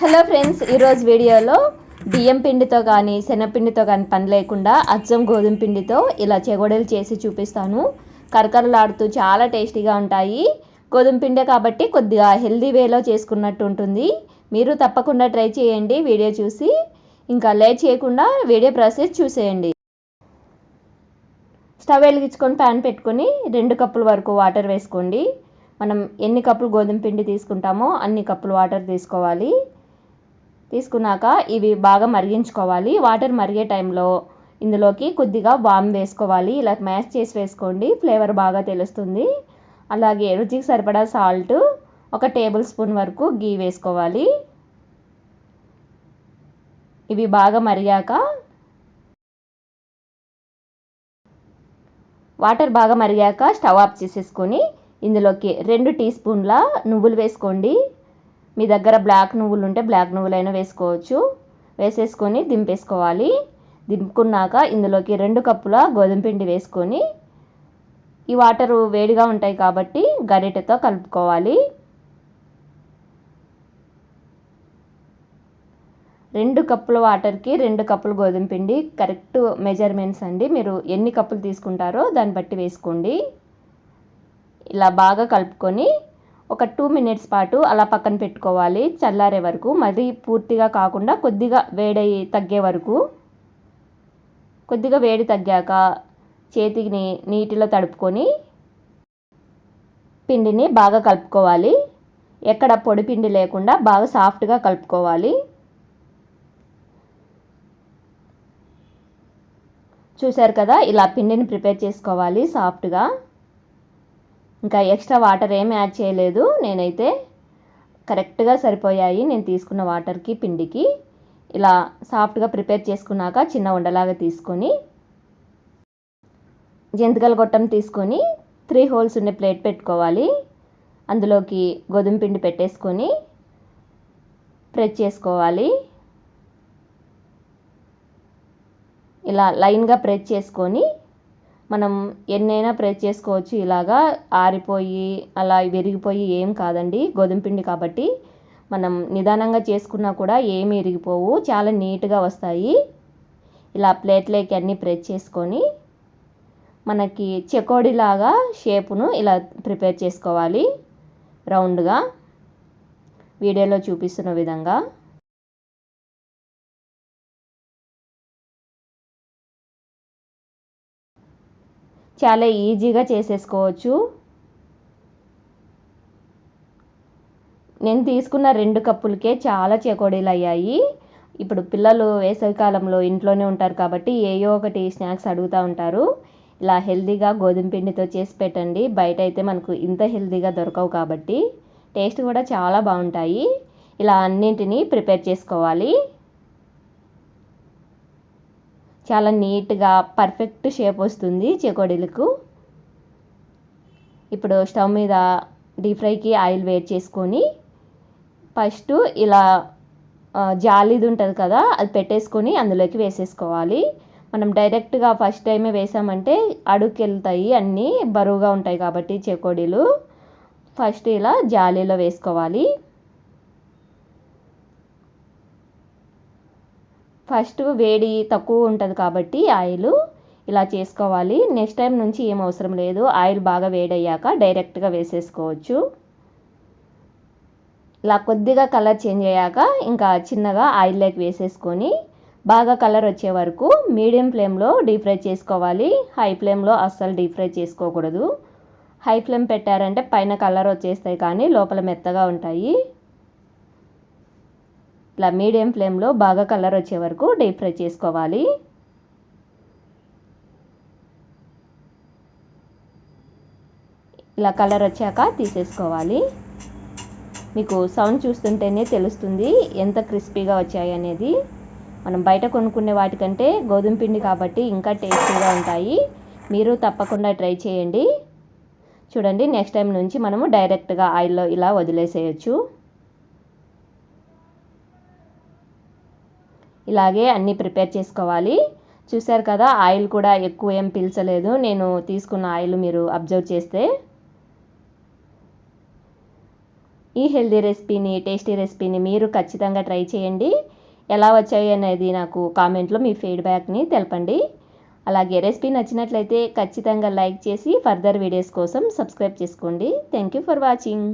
Hello friends ఈరోజు వీడియోలో బియ్యం పిండితో కానీ శనగపిండితో కానీ పని లేకుండా అచ్చం గోధుమ పిండితో ఇలా చెగోడలు చేసి చూపిస్తాను. కరకరలాడుతూ చాలా టేస్టీగా ఉంటాయి. గోధుమ పిండే కాబట్టి కొద్దిగా హెల్దీ వేలో చేసుకున్నట్టు ఉంటుంది. మీరు తప్పకుండా ట్రై చేయండి వీడియో చూసి. ఇంకా లేట్ చేయకుండా వీడియో ప్రాసెస్ చూసేయండి. స్టవ్ వెలిగించుకొని ప్యాన్ పెట్టుకొని రెండు కప్పుల వరకు వాటర్ వేసుకోండి. మనం ఎన్ని కప్పులు గోధుమ పిండి తీసుకుంటామో అన్ని కప్పులు వాటర్ తీసుకోవాలి. తీసుకున్నాక ఇవి బాగా మరిగించుకోవాలి. వాటర్ మరిగే టైంలో ఇందులోకి కొద్దిగా వామ్ వేసుకోవాలి. ఇలా మ్యాష్ చేసి వేసుకోండి. ఫ్లేవర్ బాగా తెలుస్తుంది. అలాగే రుచికి సరిపడా సాల్ట్ ఒక టేబుల్ స్పూన్ వరకు గీ వేసుకోవాలి. ఇవి బాగా మరిగాక వాటర్ బాగా మరిగాక స్టవ్ ఆఫ్ చేసేసుకొని ఇందులోకి రెండు టీ స్పూన్ల నువ్వులు వేసుకోండి. మీ దగ్గర బ్లాక్ నువ్వులు ఉంటే బ్లాక్ నువ్వులైనా వేసుకోవచ్చు. వేసేసుకొని దింపేసుకోవాలి. దింపుకున్నాక ఇందులోకి రెండు కప్పుల గోధుమ పిండి వేసుకొని ఈ వాటర్ వేడిగా ఉంటాయి కాబట్టి గరిటెతో కలుపుకోవాలి. రెండు కప్పుల వాటర్కి రెండు కప్పుల గోధుమ పిండి కరెక్ట్ మెజర్మెంట్స్ అండి. మీరు ఎన్ని కప్పులు తీసుకుంటారో దాన్ని బట్టి వేసుకోండి. ఇలా బాగా కలుపుకొని ఒక టూ మినిట్స్ పాటు అలా పక్కన పెట్టుకోవాలి. చల్లారే వరకు మరీ పూర్తిగా కాకుండా కొద్దిగా వేడి తగ్గే వరకు. కొద్దిగా వేడి తగ్గాక చేతిని నీటిలో తడుపుకొని పిండిని బాగా కలుపుకోవాలి. ఎక్కడ పొడి పిండి లేకుండా బాగా సాఫ్ట్గా కలుపుకోవాలి. చూశారు కదా ఇలా పిండిని ప్రిపేర్ చేసుకోవాలి సాఫ్ట్గా. ఇంకా ఎక్స్ట్రా వాటర్ ఏమి యాడ్ చేయలేదు. నేనైతే కరెక్ట్గా సరిపోయాయి. నేను తీసుకున్న వాటర్కి పిండికి. ఇలా సాఫ్ట్గా ప్రిపేర్ చేసుకున్నాక చిన్న ఉండలాగా తీసుకొని జంతికల గొట్టం తీసుకొని త్రీ హోల్స్ ఉండే ప్లేట్ పెట్టుకోవాలి. అందులోకి గోధుమ పిండి పెట్టేసుకొని ప్రెస్ చేసుకోవాలి. ఇలా లైన్గా ప్రెస్ చేసుకొని మనం ఎన్నైనా ప్రెస్ చేసుకోవచ్చు. ఇలాగా ఆరిపోయి అలా విరిగిపోయి ఏం కాదండి. గోధుమ పిండి కాబట్టి మనం నిదానంగా చేసుకున్నా కూడా ఏమి ఇరిగిపోవు చాలా నీట్గా వస్తాయి. ఇలా ప్లేట్లోకి అన్నీ ప్రెస్ చేసుకొని మనకి చెకోడిలాగా షేపును ఇలా ప్రిపేర్ చేసుకోవాలి. రౌండ్గా. వీడియోలో చూపిస్తున్న విధంగా. చాలా ఈజీగా చేసేసుకోవచ్చు. నేను తీసుకున్న రెండు కప్పులకే చాలా చేకోడీలు అయ్యాయి. ఇప్పుడు పిల్లలు వేసవికాలంలో ఇంట్లోనే ఉంటారు కాబట్టి ఏయో ఒకటి స్నాక్స్ అడుగుతూ ఉంటారు. ఇలా హెల్తీగా గోధుమ పిండితో చేసి పెట్టండి. బయట అయితే మనకు ఇంత హెల్దీగా దొరకవు కాబట్టి టేస్ట్ కూడా చాలా బాగుంటాయి. ఇలా అన్నింటినీ ప్రిపేర్ చేసుకోవాలి. చాలా నీట్గా పర్ఫెక్ట్ షేప్ వస్తుంది చెకోడీలకు. ఇప్పుడు స్టవ్ మీద డీప్ ఫ్రైకి ఆయిల్ వేడి చేసుకొని ఫస్ట్ ఇలా జాలీది ఉంటుంది కదా అది పెట్టేసుకొని అందులోకి వేసేసుకోవాలి. మనం డైరెక్ట్గా ఫస్ట్ టైమే వేసామంటే అడుగుకి వెళ్తాయి అన్నీ బరువుగా ఉంటాయి కాబట్టి చెకోడీలు. ఫస్ట్ ఇలా జాలీలో వేసుకోవాలి. ఫస్ట్ వేడి తక్కువ ఉంటుంది కాబట్టి ఆయిల్ ఇలా చేసుకోవాలి. నెక్స్ట్ టైం నుంచి ఏం అవసరం లేదు. ఆయిల్ బాగా వేడయ్యాక డైరెక్ట్గా వేసేసుకోవచ్చు. ఇలా కొద్దిగా కలర్ చేంజ్ అయ్యాక ఇంకా చిన్నగా ఆయిల్లోకి వేసేసుకొని బాగా కలర్ వచ్చే వరకు మీడియం ఫ్లేమ్లో డీప్ ఫ్రై చేసుకోవాలి. హై ఫ్లేమ్లో అస్సలు డీప్ ఫ్రై చేసుకోకూడదు. హై ఫ్లేమ్ పెట్టారంటే పైన కలర్ వచ్చేస్తాయి కానీ లోపల మెత్తగా ఉంటాయి. ఇట్లా మీడియం ఫ్లేమ్లో బాగా కలర్ వచ్చే వరకు డీప్ ఫ్రై చేసుకోవాలి. ఇలా కలర్ వచ్చాక తీసేసుకోవాలి. మీకు సౌండ్ చూస్తుంటేనే తెలుస్తుంది ఎంత క్రిస్పీగా వచ్చాయి అనేది. మనం బయట కొనుక్కునే వాటికంటే గోధుమ పిండి కాబట్టి ఇంకా టేస్టీగా ఉంటాయి. మీరు తప్పకుండా ట్రై చేయండి. చూడండి నెక్స్ట్ టైం నుంచి మనము డైరెక్ట్గా ఆయిల్లో ఇలా వదిలేసేయచ్చు. ఇలాగే అన్నీ ప్రిపేర్ చేసుకోవాలి. చూశారు కదా ఆయిల్ కూడా ఎక్కువ ఏం పీల్చలేదు. నేను తీసుకున్న ఆయిల్ మీరు అబ్జర్వ్ చేస్తే. ఈ హెల్దీ రెసిపీని టేస్టీ రెసిపీని మీరు ఖచ్చితంగా ట్రై చేయండి. ఎలా వచ్చాయి అనేది నాకు కామెంట్లో మీ ఫీడ్బ్యాక్ని తెలపండి. అలాగే రెసిపీ నచ్చినట్లయితే ఖచ్చితంగా లైక్ చేసి ఫర్దర్ వీడియోస్ కోసం సబ్స్క్రైబ్ చేసుకోండి. Thank you for watching.